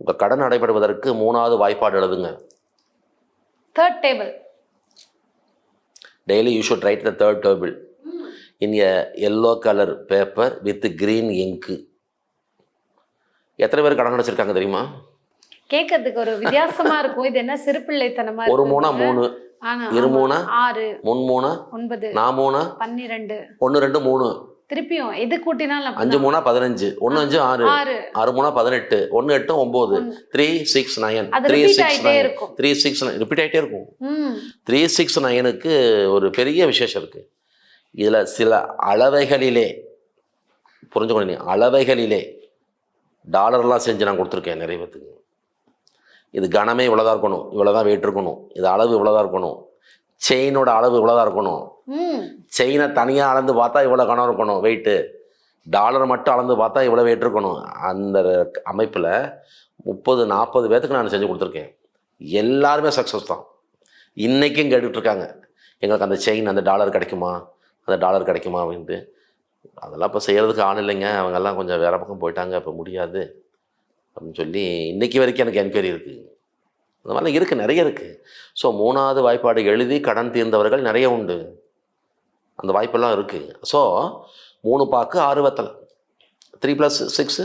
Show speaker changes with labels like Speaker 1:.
Speaker 1: உங்கள் கடன் நடைபெறுவதற்கு மூணாவது வாய்ப்பாடு எழுதுங்க.
Speaker 2: Third table
Speaker 1: daily you should write the third table in a yellow colour paper with green இங்கு எத்தனை பேர் கடன் அடைச்சிருக்காங்க தெரியுமா?
Speaker 2: கேட்கறதுக்கு ஒரு வித்தியாசமா இருக்கும். இது என்ன சிறுபிள்ளைத்தனமா
Speaker 1: ஒரு. மூணா மூணு. இரு. மூணா?
Speaker 2: ஆறு.
Speaker 1: முன் மூணா
Speaker 2: ஒன்பது.
Speaker 1: நான் மூணா
Speaker 2: பன்னிரெண்டு.
Speaker 1: ஒன்று ரெண்டு மூணு.
Speaker 2: திருப்பியும் எது கூட்டினாலும்
Speaker 1: அஞ்சு. மூணா பதினஞ்சு. ஒன்று அஞ்சு ஆறு.
Speaker 2: ஆறு.
Speaker 1: மூணா பதினெட்டு. ஒன்று எட்டு
Speaker 2: ஒண்ணு.
Speaker 1: த்ரீ சிக்ஸ்
Speaker 2: அது
Speaker 1: த்ரீ சிக்ஸ்
Speaker 2: இருக்கும்.
Speaker 1: த்ரீ சிக்ஸ் நைன் ரிப்பீட் ஆகிட்டே இருக்கும். த்ரீ சிக்ஸ் நைனுக்கு ஒரு பெரிய விசேஷம் இருக்குது இதில் சில அளவைகளிலே புரிஞ்சுக்கணும் அளவைகளிலே டாலர்லாம் செஞ்சு நான் கொடுத்துருக்கேன் நிறைய பேத்துக்கு. இது கனமே இவ்வளோதான் இருக்கணும் இவ்வளோதான் வெயிட் இருக்கணும் இது அளவு இவ்வளோதான் இருக்கணும். செயினோட அளவு இவ்வளோதான் இருக்கணும். செயினை தனியாக அளந்து பார்த்தா இவ்வளோ கனம் இருக்கணும் வெயிட்டு டாலர் மட்டும் அளந்து பார்த்தா இவ்வளோ வெயிட் இருக்கணும். அந்த அமைப்பில் முப்பது நாற்பது பேர்த்துக்கு நான் செஞ்சு கொடுத்துருக்கேன். எல்லாருமே சக்ஸஸ் தான். இன்றைக்கும் கேட்டுட்டு இருக்காங்க. எங்களுக்கு அந்த செயின் அந்த டாலர் கிடைக்குமா? அந்த டாலர் கிடைக்குமா அப்படின்ட்டு. அதெல்லாம் இப்போ செய்கிறதுக்கு ஆள் இல்லைங்க. அவங்கெல்லாம் கொஞ்சம் வேறு பக்கம் போயிட்டாங்க. இப்போ முடியாது. அப்படின்னு சொல்லி இன்னைக்கு வரைக்கும் எனக்கு என்கொயரி இருக்குது அந்த மாதிரிலாம் இருக்குது நிறைய இருக்குது ஸோ மூணாவது வாய்ப்பாடு எழுதி கடன் தீர்ந்தவர்கள் நிறைய உண்டு. அந்த வாய்ப்பெல்லாம் இருக்குது ஸோ மூணு பாக்கு ஆறு வத்தலை. Three plus six